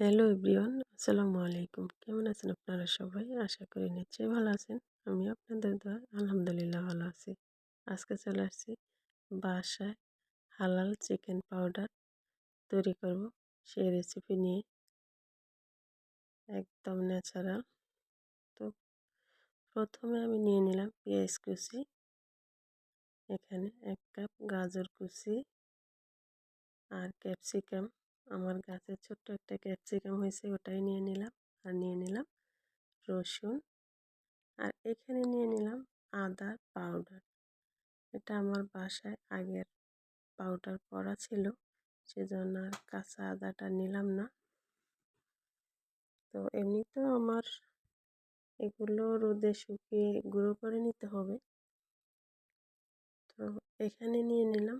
Hello everyone আসসালামু আলাইকুম। কেমন আছেন আপনারা সবাই? আশা করি নিশ্চয়ই ভালো আছেন। আমি আপনাদের দোয়া, আলহামদুলিল্লাহ ভালো আছি। আজকে চলে আসছি বাসায় হালাল চিকেন পাউডার তৈরি করব। সেই রেসিপি নিয়ে। একদম ন্যাচারাল তো প্রথমে আমি নিয়ে নিলাম পেঁয়াজ কুচি। এখানে এক কাপ গাজর কুচি আর ক্যাপসিকাম আমার গাছের ছোট্ট একটা ক্যাপসিকাম হয়েছে, ওটাই নিয়ে নিলাম আর নিয়ে নিলাম রসুন। আর এখানে নিয়ে নিলাম আদা পাউডার। এটা আমার বাসায় আগের পাউডার করা ছিল, সেজন্য আর কাঁচা আদাটা নিলাম না। তো এমনিতেও আমার এগুলো রোদে শুকিয়ে গুঁড়ো করে নিতে হবে। তো এখানে নিয়ে নিলাম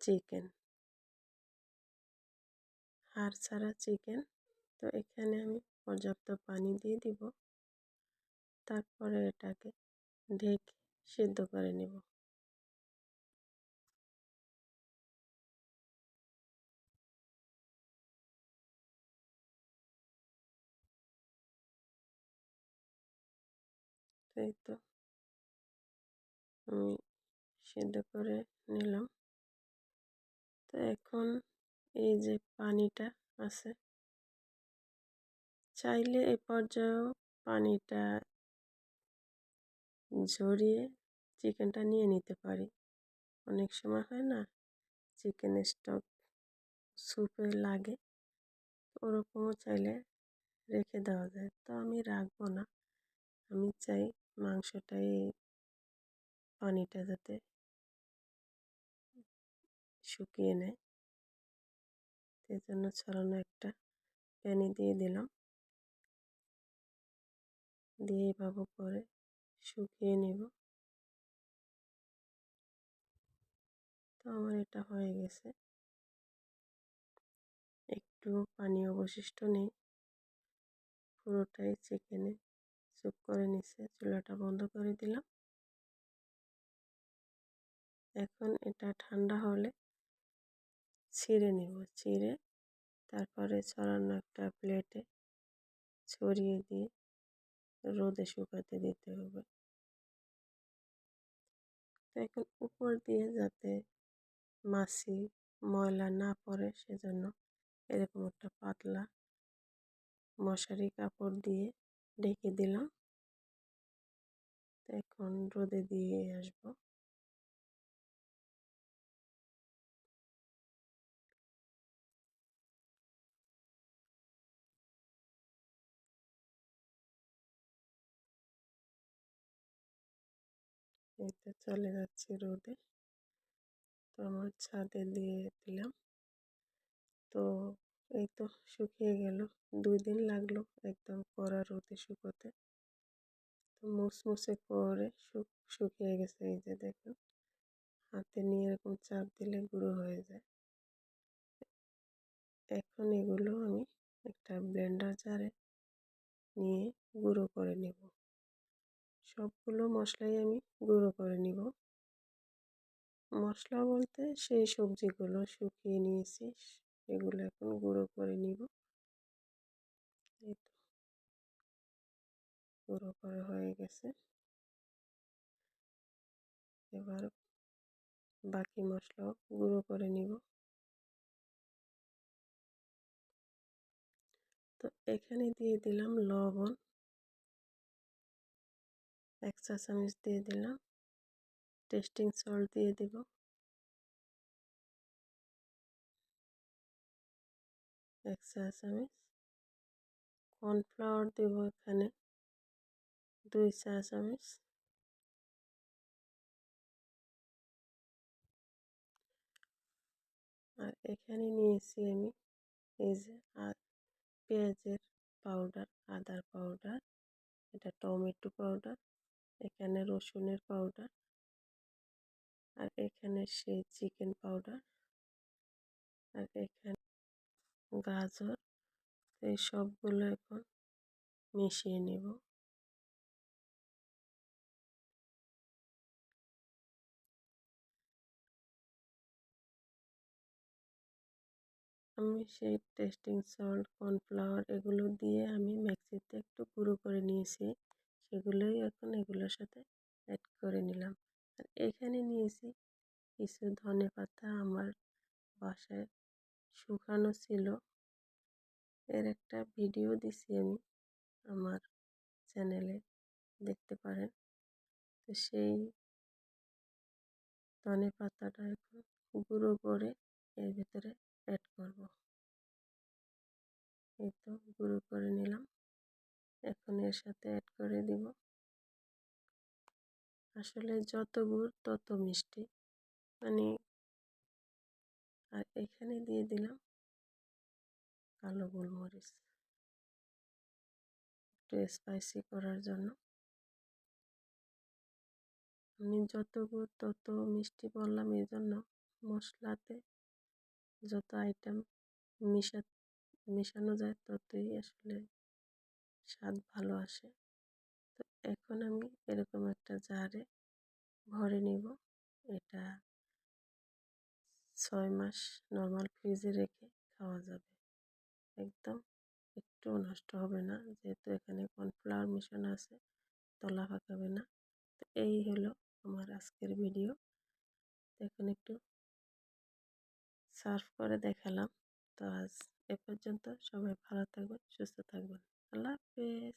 চিকেন। হাড় ছাড়া চিকেন। তো এখানে আমি পর্যাপ্ত পানি দিয়ে দিব। তারপরে এটাকে ঢেকে সিদ্ধ করে নেব। এই তো আমি সিদ্ধ করে নিলাম। তো এখন এই যে পানিটা আছে। চাইলে এ পর্যায়েও পানিটা ঝরিয়ে চিকেনটা নিয়ে নিতে পারি। অনেক সময় হয় না, চিকেন স্টক স্যুপে লাগে ওরকমও চাইলে রেখে দেওয়া যায়। তো আমি রাখব না, আমি চাই মাংসটাই পানিটা যাতে শুকিয়ে নেয়। সেই জন্য ছড়ানো একটা প্যানে দিয়ে দিলাম। দিয়ে এভাবে করে শুকিয়ে নেব। তো আমার এটা হয়ে গেছে। একটু পানি অবশিষ্ট নেই। পুরোটাই চিকেনে চুপ করে নিচ্ছে চুলাটা বন্ধ করে দিলাম। এখন এটা ঠান্ডা হলে ছিঁড়ে নেব, ছিঁড়ে তারপরে ছড়ানো একটা প্লেটে ছড়িয়ে দিয়ে রোদে শুকাতে দিতে হবে। এখন উপর দিয়ে যাতে মাছি ময়লা না পড়ে সেজন্য এরকম একটা পাতলা মশারি কাপড় দিয়ে ঢেকে দিলাম। এখন রোদে দিয়ে আসব। এই তো চলে যাচ্ছে রোদে। তো আমার ছাদে দিয়ে দিলাম। তো এই তো শুকিয়ে গেল। দুই দিন লাগল একদম কড়া রোদে শুকোতে। তো মুসমুসে করে শুকিয়ে গেছে এই যে দেখুন। হাতে নিয়ে এরকম চাপ দিলে গুঁড়ো হয়ে যায়। এখন এগুলো আমি একটা ব্লেন্ডার জারে নিয়ে গুঁড়ো করে নেব। সবগুলো মশলাই আমি গুঁড়ো করে নিব। মশলা বলতে সেই সবজিগুলো শুকিয়ে নিয়েছি এগুলো এখন গুঁড়ো করে নিব। গুঁড়ো করা হয়ে গেছে। এবার বাকি মশলাও গুঁড়ো করে নিব। তো এখানে দিয়ে দিলাম লবণ। এক চা চামচ দিয়ে দিলাম। টেস্টিং সল্ট দিয়ে দিব। এক চা চামচ কর্নফ্লাওয়ার দেব এখানে। দুই চা চামচ আর এখানে নিয়েছি আমি এই যে পেঁয়াজের পাউডার আদার পাউডার এটা টমেটো পাউডার এখানে রসুনের পাউডার আর এখানে সেই চিকেন পাউডার আর এখানে গাজর। এই সবগুলো এখন মিশিয়ে নেব। আমি সেই টেস্টিং সল্ট কর্নফ্লাওয়ার এগুলো দিয়ে আমি মিক্সিতে একটু গুঁড়ো করে নিয়েছি। সেগুলোই এখন এগুলোর সাথে অ্যাড করে নিলাম। আর এখানে নিয়েছি কিছু ধনে পাতা আমার বাসায় শুকানো ছিল। এর একটা ভিডিও দিছি আমি আমার চ্যানেলে, দেখতে পারেন। তো সেই ধনে পাতাটা এখন গুঁড়ো করে এর ভিতরে অ্যাড করব। এই তো গুঁড়ো করে নিলাম। এখন এর সাথে অ্যাড করে দিব। আসলে যত গুড়, তত মিষ্টি। মানে আর এখানে দিয়ে দিলাম কালো গোলমরিচ। একটু স্পাইসি করার জন্য। আমি যত গুড়, তত মিষ্টি বললাম এই জন্য মশলাতে যত আইটেম মিশা, মেশানো যায়, ততই আসলে স্বাদ ভালো আসে। তো এখন আমি এরকম একটা জারে ভরে নিব। এটা ছয় মাস নর্মাল ফ্রিজে রেখে খাওয়া যাবে। একদম একটু নষ্ট হবে না, যেহেতু এখানে কর্নফ্লাওয়ার মেশানো আছে, তলা পাকাবে না। তো এই হলো আমার আজকের ভিডিও এখন একটু সার্ভ করে দেখালাম। তো আজ এ পর্যন্ত সবাই ভালো থাকবেন, সুস্থ থাকবেন। আল্লাহ হাফেজ